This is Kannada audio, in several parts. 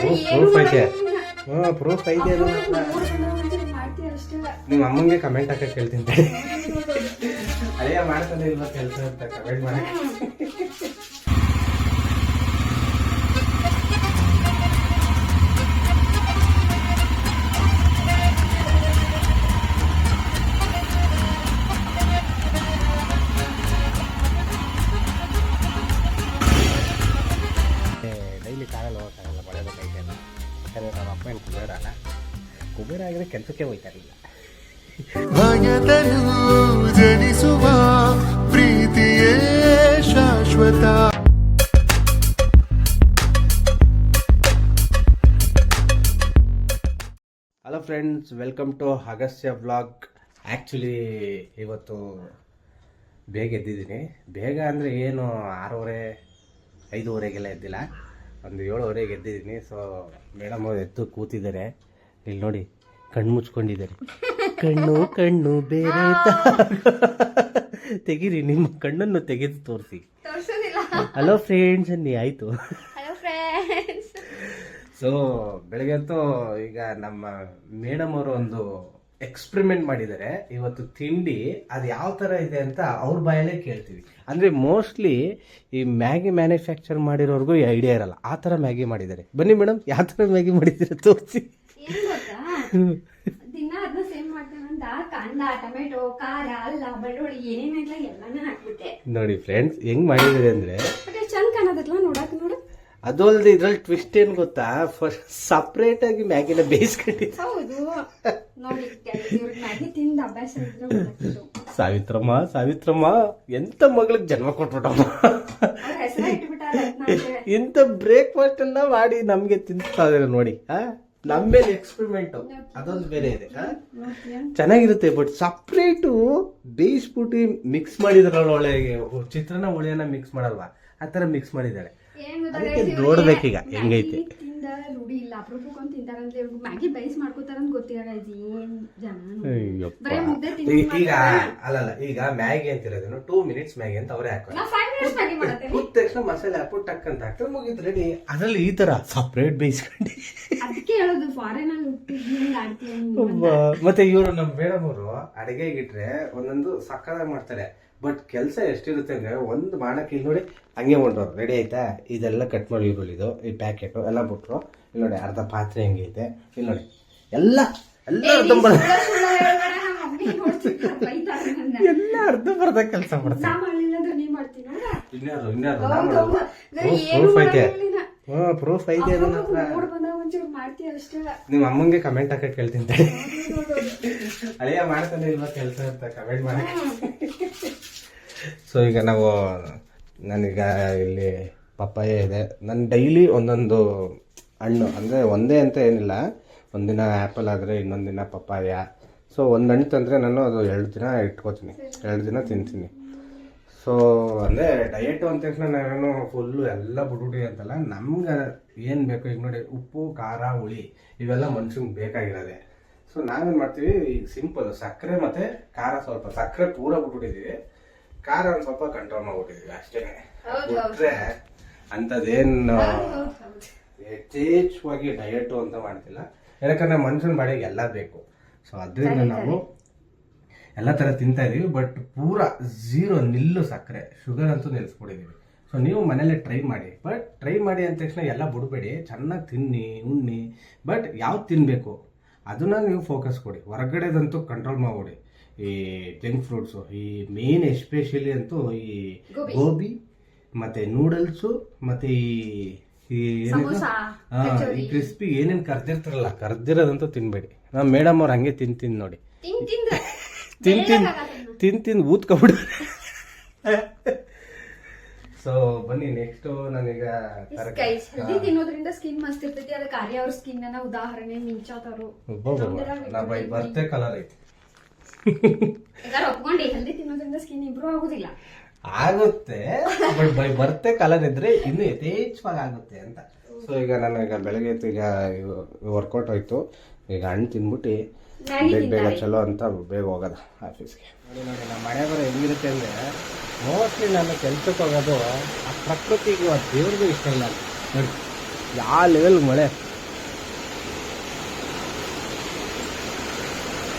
ಪ್ರೂಫ್ ಐತೆ. ಹ್ಞೂ ಪ್ರೂಫ್ ಐತೆ ಅದು. ನಿಮ್ಮ ಅಮ್ಮಂಗೆ ಕಮೆಂಟ್ ಹಾಕಕ್ಕೆ ಹೇಳ್ತೀನಿ. ಅಳಿಯ ಮಾಡ್ತಾನೆ ಇಲ್ವಾ ಕೆಲಸ ಅಂತ ಕಮೆಂಟ್ ಮಾಡಿ. ಕೆಲಸಕ್ಕೆ ಹೋಯ್ತಾರಿಲ್ಲ. ಭಯದನು ಜನಿಸುವ ಪ್ರೀತಿಯೇ ಶಾಶ್ವತ. ಹಲೋ ಫ್ರೆಂಡ್ಸ್ ವೆಲ್ಕಮ್ ಟು ಅಗಸ್ಯ ಬ್ಲಾಗ್ ಆ್ಯಕ್ಚುಲಿ ಇವತ್ತು ಬೇಗ ಎದ್ದಿದ್ದೀನಿ. ಬೇಗ ಅಂದರೆ ಏನು ಆರೂವರೆ ಐದೂವರೆಗೆಲ್ಲ ಎದ್ದಿಲ್ಲ. ಒಂದು ಏಳುವರೆಗೆ ಎದ್ದಿದ್ದೀನಿ. ಸೊ ಮೇಡಮ್ ಅವ್ರು ಎದ್ದು ಕೂತಿದ್ದಾರೆ. ಇಲ್ಲಿ ನೋಡಿ. ಕಣ್ಣು ಮುಚ್ಕೊಂಡಿದ್ದಾರೆ. ಕಣ್ಣು ಕಣ್ಣು ಬೇರೆ ತೆಗೀರಿ ನಿಮ್ಮ ಕಣ್ಣನ್ನು ತೆಗೆದು ತೋರಿಸಿ. ಹಲೋ ಫ್ರೆಂಡ್ಸ್ ಅನ್ನಿ ಆಯಿತು. ಸೊ ಬೆಳಗ್ಗೆ ಅಂತೂ ಈಗ ನಮ್ಮ ಮೇಡಮ್ ಅವರು ಒಂದು ಎಕ್ಸ್ಪೆರಿಮೆಂಟ್ ಮಾಡಿದ್ದಾರೆ. ಇವತ್ತು ತಿಂಡಿ ಅದು ಯಾವ ಥರ ಇದೆ ಅಂತ ಅವ್ರ ಬಾಯಲ್ಲೇ ಕೇಳ್ತೀವಿ. ಅಂದರೆ ಮೋಸ್ಟ್ಲಿ ಈ ಮ್ಯಾಗಿ ಮ್ಯಾನುಫ್ಯಾಕ್ಚರ್ ಮಾಡಿರೋರ್ಗೂ ಈ ಐಡಿಯಾ ಇರಲ್ಲ. ಆ ಥರ ಮ್ಯಾಗಿ ಮಾಡಿದ್ದಾರೆ. ಬನ್ನಿ ಮೇಡಮ್ ಯಾವ ಥರ ಮ್ಯಾಗಿ ಮಾಡಿದ್ದೀರಾ ತೋರಿಸಿ. ದಿನ ಅದನ್ನ ಸೇವ್ ಮಾಡ್ತೇವಂತ ಕಾಂದ ಟೊಮೆಟೊ ಖಾರ ಅಲ್ಲ ಬೆಳ್ಳುಳ್ಳಿ ಏನೇನಿಲ್ಲ ಎಲ್ಲಾನು ಹಾಕ್ಬಿಟ್ಟೆ. ನೋಡಿ ಫ್ರೆಂಡ್ಸ್ ಹೆಂಗ್ ಮಾಡಿದ್ರೆ ಅಂದ್ರೆ ಮತ್ತೆ ಚಂದ ಕಾಣೋದಲ್ಲ ನೋಡಕ್ ನೋಡು. ಅದು ಅಲ್ಲದೆ ಇದ್ರಲ್ಲಿ ಟ್ವಿಸ್ಟ್ ಏನು ಗೊತ್ತಾ? ಫಸ್ಟ್ ಸಪ್ರೇಟ್ ಆಗಿ ಮ್ಯಾಗಿನ ಬೇಯಿಸ್ಕೊಂಡಿದ್ದು. ಹೌದು. ನೋಡಿ ಇವ್ರಿಗೆ ಮ್ಯಾಗಿ ತಿಂದ ಅಭ್ಯಾಸ ಇದ್ರೆ ಗೊತ್ತಾಗ್ತಿತ್ತು. ಸಾವಿತ್ರಮ್ಮ ಸಾವಿತ್ರಮ್ಮ ಎಂತ ಮಗಳಿಗೆ ಜನ್ಮ ಕೊಟ್ಬಿಟ್ಟಮ್ಮ ಅವ್ರ ಹೆಸರ ಇಟ್ಬಿಟ್ಟಾರ. ಇಂಥ ಬ್ರೇಕ್ಫಾಸ್ಟ್ ಎಲ್ಲ ಮಾಡಿ ನಮ್ಗೆ ತಿಂತಾ ಇದಾರೆ ನೋಡಿ ಆ ನಮ್ಮ ಮೇಲೆ ಎಕ್ಸ್ಪೆರಿಮೆಂಟ್ ಅದೊಂದು ಬೇರೆ ಇದೆ? ಚೆನ್ನಾಗಿರುತ್ತೆ ಬಟ್ ಸಪ್ರೇಟು ಬೇಯಿಸ್ಬಿಟ್ಟು ಮಿಕ್ಸ್ ಮಾಡಿದ್ರಲ್ಲ ಒಳ್ಳೆ ಚಿತ್ರನ ಹುಳಿಯನ್ನ ಮಿಕ್ಸ್ ಮಾಡಲ್ವಾ ಆ ಥರ ಮಿಕ್ಸ್ ಮಾಡಿದ್ದಾಳೆ ಅದಕ್ಕೆ ನೋಡ್ಬೇಕೀಗ ಹೆಂಗೈತೆ. ತಿಂದ ರೂಢಿ ಇಲ್ಲ ಅಪರೂಪಕ್ಕೊಂದ್ ತಿಂತಾರಂತ ಇವ್ರಿಗೆ ಮ್ಯಾಗಿ ಬೈಸ್ ಮಾಡ್ಕೋತಾರಂತ ಗೊತ್ತಿಲ್ಲ guys. ಏನ್ ಜನ ನೋಡಿ. ಅಯ್ಯಪ್ಪ. ಬರೇ ಮುದ್ದೆ ಈಗ. ಅಲ್ಲಲ್ಲ ಈಗ ಮ್ಯಾಗಿ ಅಂತಿರೋದನ್ನು ಟೂ ಮಿನಿಟ್ಸ್ ಮ್ಯಾಗಿ ಅಂತ ಅವರೇ ಹಾಕೋದು ನಾ ಮ್ಯಾಗಿ ಮಾಡತ್ತೇನೆ ತಕ್ಷಣ ಮಸಾಲೆ ಹಾಕ್ಬಿಟ್ಟು ಟಕ್ ಅಂತ ಹಾಕ್ತಾರೆ ಮುಗಿತು ರೆಡಿ ಅದ್ರಲ್ಲಿ ಈ ತರ ಸಪ್ರೇಟ್ ಬೇಯಿಸ್ಕೊಂಡು ಅದಕ್ಕೆ ಹೇಳೋದು ಫಾರಿನ್ ಅಲ್ಲಿ ಹುಟ್ಟಿದ್ ಹಿಂಗ್ ಆಡ್ತೀಯ ಅಂತ. ಮತ್ತೆ ಇವರು ನಮ್ಮ ಮೇಡಮ್ ಅವರು ಅಡಿಗೆಗಿಟ್ರೆ ಒಂದೊಂದು ಸಕ್ಕದಾಗ ಮಾಡ್ತಾರೆ ಬಟ್ ಕೆಲಸ ಎಷ್ಟಿರುತ್ತೆ ಅಂದರೆ ಒಂದು ಮಾಡೋಕ್ಕೆ ಇಲ್ಲಿ ನೋಡಿ ಹಂಗೆ ಮಾಡೋರು ರೆಡಿ ಆಯ್ತಾ? ಇದೆಲ್ಲ ಕಟ್ ಮಾಡಿ ಈರುಳ್ಳಿದು ಈ ಪ್ಯಾಕೆಟು ಎಲ್ಲ ಬಿಟ್ರು. ಇಲ್ಲಿ ನೋಡಿ ಅರ್ಧ ಪಾತ್ರೆ ಹೆಂಗೆ ಐತೆ. ಇಲ್ಲಿ ನೋಡಿ. ಎಲ್ಲ ಎಲ್ಲ ಅರ್ಧ ಎಲ್ಲ ಅರ್ಧ ಬರ್ದ ಕೆಲಸ ಮಾಡ್ತೀನಿ? ಇನ್ಯಾರು ಇನ್ಯಾರು? ಪ್ರೂಫ್ ಐತೆ. ಹ್ಞೂ ಪ್ರೂಫ್ ಐತೆ ಹತ್ರ. ನಿಮ್ಮ ಅಮ್ಮಂಗೆ ಕಮೆಂಟ್ ಹಾಕಕ್ಕೆ ಕೇಳ್ತೀನಿ ತಡಿ. ಅಳಿಯ ಮಾಡ್ತಾನೆ ಇಲ್ವಾ ಕೆಲಸ ಅಂತ ಕಮೆಂಟ್ ಮಾಡಿ ಸೊ ಈಗ ನಾವು ನನಗ ಇಲ್ಲಿ ಪಪ್ಪಾಯ ಇದೆ. ನಾನು ಡೈಲಿ ಒಂದೊಂದು ಹಣ್ಣು, ಅಂದರೆ ಒಂದೇ ಅಂತ ಏನಿಲ್ಲ. ಒಂದಿನ ಆ್ಯಪಲ್ ಆದರೆ ದಿನ ಪಪ್ಪಾಯ. ಸೊ ಒಂದು ಹಣ್ಣು ತಂದರೆ ನಾನು ಅದು ಎರಡು ದಿನ ಇಟ್ಕೋತೀನಿ. ಎರಡು ದಿನ ತಿಂತೀನಿ. ಸೊ ಅಂದರೆ ಡಯೆಟು ಅಂತ ತಕ್ಷಣ ನಾನು ಫುಲ್ಲು ಎಲ್ಲ ಬುಡುಡಿ ಅಂತಲ್ಲ, ನಮ್ಗೆ ಏನು ಬೇಕು? ಈಗ ನೋಡಿ, ಉಪ್ಪು, ಖಾರ, ಹುಳಿ, ಇವೆಲ್ಲ ಮನುಷ್ಯಂಗೆ ಬೇಕಾಗಿರೋದೆ. ಸೊ ನಾವೇನು ಮಾಡ್ತೀವಿ ಈಗ ಸಿಂಪಲ್ ಸಕ್ಕರೆ ಮತ್ತು ಖಾರ ಸ್ವಲ್ಪ, ಸಕ್ಕರೆ ಪೂರ ಬಿಟ್ಬಿಟ್ಟಿದ್ದೀವಿ ಖಾರ ಒಂದು ಸ್ವಲ್ಪ ಕಂಟ್ರೋಲ್ ಮಾಡ್ಬಿಟ್ಟಿದ್ವಿ ಅಷ್ಟೇ. ಬಿಟ್ರೆ ಅಂಥದ್ದೇನು ಯಥೇಚ್ಛವಾಗಿ ಡಯಟು ಅಂತ ಮಾಡ್ತಿಲ್ಲ. ಯಾಕಂದ್ರೆ ಮನುಷ್ಯನ ಬಾಡಿಗೆ ಎಲ್ಲ ಬೇಕು. ಸೊ ಅದರಿಂದ ನಾವು ಎಲ್ಲ ಥರ ತಿಂತಾ ಇದೀವಿ ಬಟ್ ಪೂರ ಝೀರೋ ನಿಲ್ಲು ಸಕ್ಕರೆ. ಶುಗರ್ ಅಂತೂ ನಿಲ್ಲಿಸ್ಬಿಟ್ಟಿದ್ದೀವಿ ಸೊ ನೀವು ಮನೇಲೆ ಟ್ರೈ ಮಾಡಿ. ಬಟ್ ಟ್ರೈ ಮಾಡಿ ಅಂದ ತಕ್ಷಣ ಎಲ್ಲ ಬಿಡಬೇಡಿ. ಚೆನ್ನಾಗಿ ತಿನ್ನಿ ಉಣ್ಣಿ. ಬಟ್ ಯಾವ್ದು ತಿನ್ನಬೇಕು ಅದನ್ನ ನೀವು ಫೋಕಸ್ ಕೊಡಿ. ಹೊರಗಡೆದಂತೂ ಕಂಟ್ರೋಲ್ ಮಾಡ್ಬಿಡಿ. ಈ ಜಂಕ್ ಫ್ರೂಟ್ಸು ಈ ಮೇನ್ ಎಸ್ಪೆಷಲಿ ಅಂತೂ ಈ ಗೋಬಿ. ಗೋಬಿ ಮತ್ತೆ ನೂಡಲ್ಸು ಮತ್ತೆ ಈ ಈ ಏನಿದು? ಸಮೋಸ, ಹಾ, ಈ ಕ್ರಿಸ್ಪಿ ಏನೇನು ಕರ್ದಿರ್ತಾರಲ್ಲ ಕರ್ದಿರೋದಂತೂ ತಿನ್ಬೇಡಿ. ನಮ್ಮ ಮೇಡಮ್ ಅವ್ರು ಹಂಗೆ ತಿಂತೀನಿ ತಿನ್ ನೋಡಿ. ತಿಂತೀನಿ ತಿಂದ್ರೆ. ತಿನ್ ತಿನ್ ತಿನ್ ತಿನ್ ಊದ್ಕೊಬಿಡ. ಸೊ ಬನ್ನಿ ನೆಕ್ಸ್ಟ್ ನಾನೀಗ ಗೈಸ್ ಹೆಲ್ದಿ ತಿನ್ನೋದ್ರಿಂದ ಸ್ಕಿನ್ ಮಸ್ತ್ ಇರ್ತೈತಿ. ಅದಕ್ಕೆ ಆರ್ಯ ಅವ್ರ ಸ್ಕಿನ್ ಅನ್ನ ಉದಾಹರಣೆ ಮಿಂಚಾತವ್ರು. ನಾ ಬೈ ಬರ್ತೆ ಕಲರ್ ಐತಿ. ಒಪ್ಕೊಂಡಿ ಹೆಲ್ದಿ ತಿನ್ನೋದ್ರಿಂದ ಸ್ಕಿನ್ ಇಂಪ್ರೂವ್ ಆಗುದಿಲ್ಲ. ಆಗುತ್ತೆ. ಬಟ್ ಬೈ ಬರ್ತೆ ಕಲರ್ ಇದ್ರೆ ಇನ್ನು ಯಥೇಚ್ಛವಾಗಿ ಆಗುತ್ತೆ ಅಂತ. ಸೊ ಈಗ ನಾನು ಈಗ ಬೆಳಗ್ಗೆ ಎದ್ದು ಈಗ ವರ್ಕೌಟ್ ಆಯ್ತು ಈಗ ಹಣ್ಣು ತಿನ್ಬಿಟ್ಟು ಬೇಗ ಬೇಗ ಚಲೋ ಅಂತ ಬೇಗ ಹೋಗೋದು ಆಫೀಸ್ಗೆ ನೋಡಿ ನೋಡಿ ನಮ್ಮ ಮನೆ ಬರೋ ಹೆಂಗಿರುತ್ತೆ ಅಂದರೆ ಮೋಸ್ಟ್ಲಿ ನಾನು ಕೆಲ್ಸಕ್ಕೆ ಹೋಗೋದು ಆ ಪ್ರಕೃತಿಗೂ ಆ ದೇವ್ರಿಗೂ ಇಷ್ಟ ಇಲ್ಲ ಅಂತ. ನೋಡಿ ಯಾವ ಲೆವೆಲ್ ಮಳೆ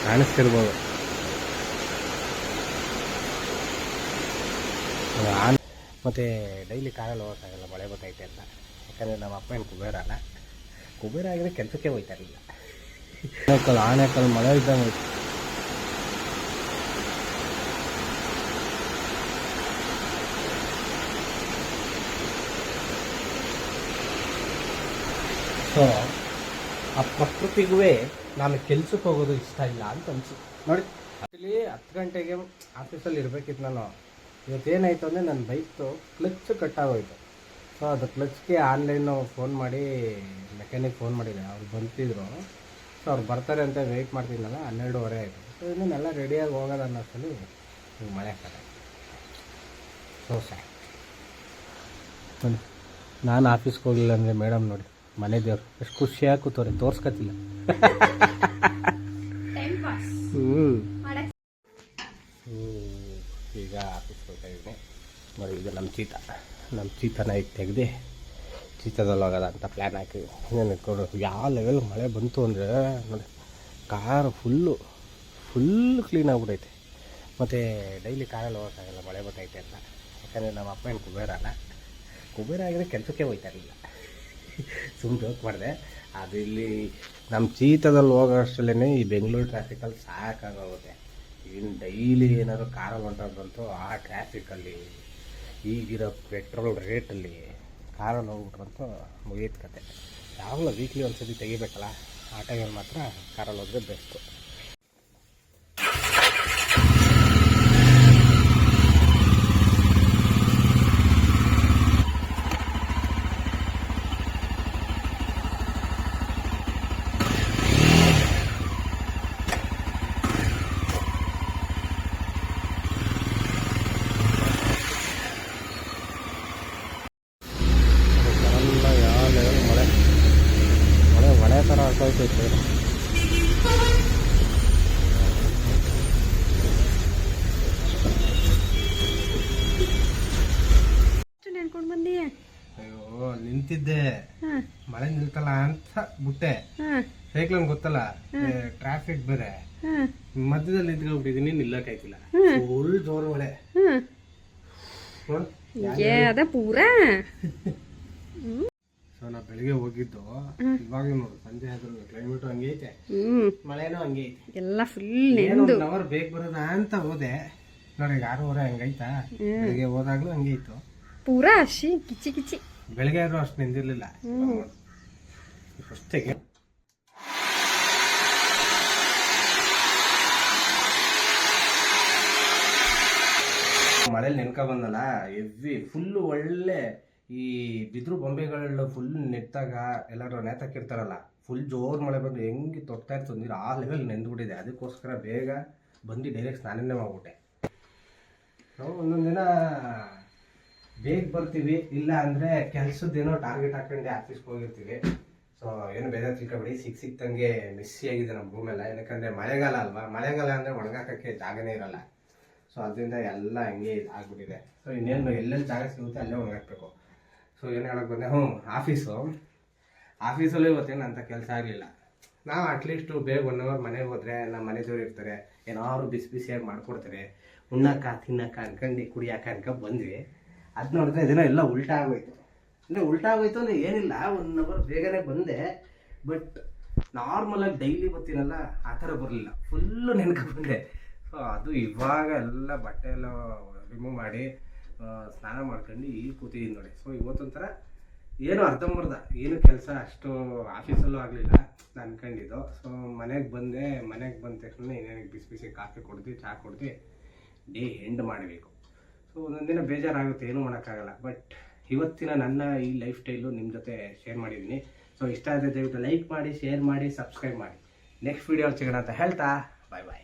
ಕಾಣಿಸ್ತಿರ್ಬೋದು. ಆನ್ ಮತ್ತು ಡೈಲಿ ಕಾರಲ್ಲಿ ಹೋಗೋಕ್ಕಾಗಲ್ಲ, ಮಳೆ ಬರ್ತೈತೆ ಅಂತ. ಯಾಕಂದರೆ ನಮ್ಮ ಅಪ್ಪ ಏನು ಕುಬೇರ ಅಲ್ಲ. ಕುಬೇರ ಆಗಿದ್ರೆ ಕೆಲಸಕ್ಕೆ ಹೋಗ್ತಾ ಇರಲಿಲ್ಲ. ಆನೆಕಲ್ ಆನೆಕಲ್ ಮಳೆ ಇದ್ದಂಗೆ ಹೋಯ್ತು. ಸೊ ಆ ಪ್ರಕೃತಿಗೂ ನಾನು ಕೆಲ್ಸಕ್ಕೆ ಹೋಗೋದು ಇಷ್ಟ ಇಲ್ಲ ಅಂತ ಅನ್ಸು ನೋಡಿ ಆ್ಯಕ್ಚುಲಿ ಹತ್ತು ಗಂಟೆಗೆ ಆಫೀಸಲ್ಲಿ ಇರಬೇಕಿತ್ತು ನಾನು. ಇವತ್ತೇನಾಯಿತು ಅಂದರೆ ನನ್ನ ಬೈಕ್ದು ಕ್ಲಚ್ ಕಟ್ಟಾಗೋಯ್ತು. ಸೊ ಅದು ಕ್ಲಚ್ಗೆ ಆನ್ಲೈನು ಫೋನ್ ಮಾಡಿ ಮೆಕ್ಯಾನಿಕ್ ಫೋನ್ ಮಾಡಿದೆ ಅವ್ರು ಬಂತಿದ್ರು ಸೊ ಅವ್ರು ಬರ್ತಾರೆ ಅಂತ ವೆಯ್ಟ್ ಮಾಡ್ತಿದ್ನಲ್ಲ, ಹನ್ನೆರಡುವರೆ ಆಯಿತು. ಸೊ ಇನ್ನೆಲ್ಲ ರೆಡಿಯಾಗಿ ಹೋಗೋದು ಅನ್ನೋಷ್ಟಲ್ಲಿ ಹಿಂಗೆ ಮಳೆ ಕಡೆ ಸೊ ಸ್ಯಾ ನಾನು ಆಫೀಸ್ಗೆ ಹೋಗಲಿಲ್ಲ ಅಂದರೆ ಮೇಡಮ್ ನೋಡಿ, ಮನೆ ದೇವ್ರು, ಎಷ್ಟು ಖುಷಿಯಾಗಿ ಕೂತವ್ರೆ, ತೋರ್ಸ್ಕೊತಿಲ್ಲ ಟೈಮ್ ಪಾಸ್ ಹ್ಞೂ ಮಾಡಕ್ ಈಗ ಆಫೀಸ್ಗೆ ಹೋಗ್ತಾ ಇದ್ದೀನಿ ನೋಡಿ ಇದು ನಮ್ಮ ಚೀತ, ನಮ್ಮ ಚೀತನ ಈಗ ತೆಗ್ದು ಚೀತದಲ್ಲಿ ಹೋಗೋದ ಅಂತ ಪ್ಲ್ಯಾನ್ ಹಾಕಿ ಕೊಡು, ಯಾವ ಲೆವೆಲ್ ಮಳೆ ಬಂತು ಅಂದರೆ ನೋಡಿ ಕಾರು ಫುಲ್ಲು ಫುಲ್ ಕ್ಲೀನ್ ಆಗ್ಬಿಟ್ಟೈತೆ ಮತ್ತು ಡೈಲಿ ಕಾರಲ್ಲಿ ಹೋಗೋಕ್ಕಾಗಲ್ಲ, ಮಳೆ ಬರ್ತೈತೆ ಅಂತ. ಯಾಕಂದರೆ ನಮ್ಮ ಅಪ್ಪ ಏನು ಕುಬೇರ ಅಲ್ಲ. ಕುಬೇರ ಆಗಿದ್ರೆ ಕೆಲಸಕ್ಕೆ ಹೋಗ್ತಾ ಇರಲಿಲ್ಲ. ಸುಮ್ಮನೆ ಜೋಕ್ ಮಾಡಿದೆ. ಅದು ಇಲ್ಲಿ ನಮ್ಮ ಚೀತದಲ್ಲಿ ಹೋಗೋ ಅಷ್ಟರಲ್ಲೇ ಈ ಬೆಂಗಳೂರು ಟ್ರಾಫಿಕಲ್ಲಿ ಸಾಕಾಗೋಗುತ್ತೆ. ಇನ್ನು ಡೈಲಿ ಏನಾದರೂ ಕಾರಲ್ಲಿ ಹೊಂಟೋದ್ರಂತೂ ಆ ಟ್ರಾಫಿಕಲ್ಲಿ ಈಗಿರೋ ಪೆಟ್ರೋಲ್ ರೇಟಲ್ಲಿ ಕಾರಲ್ಲಿ ಹೋಗ್ಬಿಟ್ರಂತೂ ಮುಗಿಯುತ್ತೆ ಕತೆ. ಯಾವಾಗಲೂ ವೀಕ್ಲಿ ಒಂದು ಸತಿ ತೆಗಿಬೇಕಲ್ಲ? ಆ ಟೈಮಲ್ಲಿ ಮಾತ್ರ ಕಾರಲ್ಲಿ ಹೋದ್ರೆ ಬೆಸ್ಟು ಎಲ್ಲ ಯಾವ ಲೆವೆಲ್ ಮಳೆ ಮಳೆ ಆಗ್ತೈತೆ ನೆನ್ಕೊಂಡು ಬಂದಿ? ಅಯ್ಯೋ ನಿಂತಿದ್ದೆ. ಮಳೆ ನಿಲ್ತಲ್ಲ ಅಂತ ಬಿಟ್ಟೆ. ಸೈಕ್ಲೋನ್ ಗೊತ್ತಲ್ಲ? ಟ್ರಾಫಿಕ್ ಬೇರೆ. ಮಧ್ಯದಲ್ಲಿ ನಿಂತ್ಕೊಂಡ್ಬಿಟ್ಟಿದೀನಿ ನಿಲ್ಲಕ್ಕಾಯ್ತಿಲ್ಲ ಫುಲ್ ಜೋರು ಮಳೆ. ಅದ ಪೂರ? ನಾ ಬೆಳಿಗ್ಗೆ ಹೋಗಿದ್ದು ಇವಾಗ ನೋಡು ಸಂಜೆ ಆದ್ರೂ ಕ್ಲೈಮೇಟು ಹಂಗೆ ಐತೆ. ಮಳೆನೂ ಹಂಗೆ ಐತೆ. ಎಲ್ಲ ಫುಲ್ ನೆಂದು ಅವರ್ ಬೇಗ ಬರೋದ ಅಂತ ಹೋದೆ. ನೋಡಿ ಈಗ ಆರೂವರೆ ಹಂಗೈತಾ ಬೆಳಿಗ್ಗೆ ಹೋದಾಗ್ಲೂ ಹಂಗೆ ಇತ್ತು. ಪೂರ ಹಸಿ ಕಿಚಿ ಕಿಚಿ ಬೆಳಿಗ್ಗೆ ಆದ್ರೂ ಅಷ್ಟು ನಿಂದಿರ್ಲಿಲ್ಲ. ಅಷ್ಟೇ ಮಳೆ ನೆನ್ಕ ಬಂದಲ್ಲ ಎವ್ವಿ ಫುಲ್ ಒಳ್ಳೆ ಈ ಬಿದ್ರು ಬೊಂಬೆಗಳು ಫುಲ್ ನೆಟ್ಟಾಗ ಎಲ್ಲರೂ ನೇತಾಕಿರ್ತಾರಲ್ಲ ಫುಲ್ ಜೋರು ಮಳೆ ಬಂದು ಹೆಂಗೆ ತೊಟ್ತಾ ಇರ್ತದೆ ನೀರು, ಆ ಲೆವೆಲ್ ನೆಂದ್ಬಿಟ್ಟಿದೆ ಅದಕ್ಕೋಸ್ಕರ ಬೇಗ ಬಂದು ಡೈರೆಕ್ಟ್ ಸ್ನಾನನೇ ಮಾಡ್ಬಿಟ್ಟೆ. ನಾವು ಒಂದೊಂದು ದಿನ ಬೇಗ ಬರ್ತೀವಿ, ಇಲ್ಲ ಅಂದರೆ ಕೆಲಸದ್ದೇನೋ ಟಾರ್ಗೆಟ್ ಹಾಕೊಂಡು ಆಫೀಸ್ಗೆ ಹೋಗಿರ್ತೀವಿ. ಸೊ ಏನು ಬೇಜಾರು ತಿಳ್ಕೊಬೇಡಿ ಸಿಕ್ ಸಿಕ್ತಂಗೆ ಮಿಸ್ಸಿ ಆಗಿದೆ ನಮ್ಮ ರೂಮೆಲ್ಲ ಯಾಕಂದರೆ ಮಳೆಗಾಲ ಅಲ್ವಾ? ಮಳೆಗಾಲ ಅಂದರೆ ಒಣಗಾಕಕ್ಕೆ ಜಾಗನೇ ಇರಲ್ಲ. ಸೊ ಅದರಿಂದ ಎಲ್ಲ ಹಂಗೆ ಆಗ್ಬಿಟ್ಟಿದೆ ಸೊ ಇನ್ನೇನು ಎಲ್ಲೆಲ್ಲಿ ಜಾಗ ಸಿಗುತ್ತೆ ಅಲ್ಲೇ ಒಣಗಾಕ್ಬೇಕು. ಸೊ ಏನು ಹೇಳಕ್ ಬಂದೆ? ಹ್ಞೂ ಆಫೀಸು. ಆಫೀಸಲ್ಲೂ ಇವತ್ತೇನು ಅಂತ ಕೆಲಸ ಆಗಲಿಲ್ಲ. ನಾವು ಅಟ್ಲೀಸ್ಟು ಬೇಗ ಒನ್ ಅವರ್ ಮನೆಗೆ ಹೋದರೆ ನಮ್ಮ ಮನೆದೇವ್ರು ಇರ್ತಾರೆ. ಏನಾದ್ರು ಬಿಸಿ ಬಿಸಿಯಾಗಿ ಮಾಡ್ಕೊಡ್ತಾರೆ. ಉಣ್ಣಕ್ಕ, ತಿನ್ನಕ್ಕ, ಅನ್ಕಂಡು, ಕುಡಿಯಕ್ಕ ಅನ್ಕ ಬಂದ್ವಿ. ಅದು ನೋಡಿದ್ರೆ ಇದೇನೋ ಎಲ್ಲ ಉಲ್ಟಾ ಆಗೋಯ್ತು. ಅಂದರೆ ಉಲ್ಟಾ ಆಗೋಯ್ತು ಅಂದರೆ ಏನಿಲ್ಲ ಒನ್ ಅವರ್ ಬೇಗನೆ ಬಂದೆ. ಬಟ್ ನಾರ್ಮಲಾಗಿ ಡೈಲಿ ಬರ್ತೀನಲ್ಲ ಆ ಥರ ಬರಲಿಲ್ಲ. ಫುಲ್ಲು ನೆನ್ಕೊ ಬಂದೆ. ಸೊ ಅದು ಇವಾಗ ಎಲ್ಲ ಬಟ್ಟೆ ಎಲ್ಲ ರಿಮೂವ್ ಮಾಡಿ ಸ್ನಾನ ಮಾಡ್ಕೊಂಡು ಈಗ ಕೂತಿದ್ದೀನಿ ನೋಡಿ. ಸೊ ಇವತ್ತೊಂಥರ ಏನು ಅರ್ಧಂಬರ್ಧ, ಏನು ಕೆಲಸ ಅಷ್ಟು ಆಫೀಸಲ್ಲೂ ಆಗಲಿಲ್ಲ, ನಾನು ಅನ್ಕೊಂಡಿದ್ದು. ಸೊ ಮನೆಗೆ ಬಂದೆ, ಮನೆಗೆ ಬಂದ ತಕ್ಷಣ ಏನೇನು ಬಿಸಿ ಬಿಸಿ ಕಾಫಿ ಕೊಡ್ತಿ ಚಹಾ ಕೊಡ್ತಿ ಡೇ ಎಂಡ್ ಮಾಡಬೇಕು. ಸೊ ಒಂದೊಂದು ದಿನ ಬೇಜಾರಾಗುತ್ತೆ, ಏನೂ ಮಾಡೋಕ್ಕಾಗಲ್ಲ. ಬಟ್ ಇವತ್ತಿನ ನನ್ನ ಈ ಲೈಫ್ ಸ್ಟೈಲು ನಿಮ್ಮ ಜೊತೆ ಶೇರ್ ಮಾಡಿದ್ದೀನಿ ಸೊ ಇಷ್ಟ ಆದರೆ ದಯವಿಟ್ಟು ಲೈಕ್ ಮಾಡಿ, ಶೇರ್ ಮಾಡಿ, ಸಬ್ಸ್ಕ್ರೈಬ್ ಮಾಡಿ. ನೆಕ್ಸ್ಟ್ ವೀಡಿಯೋ ಸಿಗೋಣ ಅಂತ ಹೇಳ್ತಾ ಬಾಯ್ ಬಾಯ್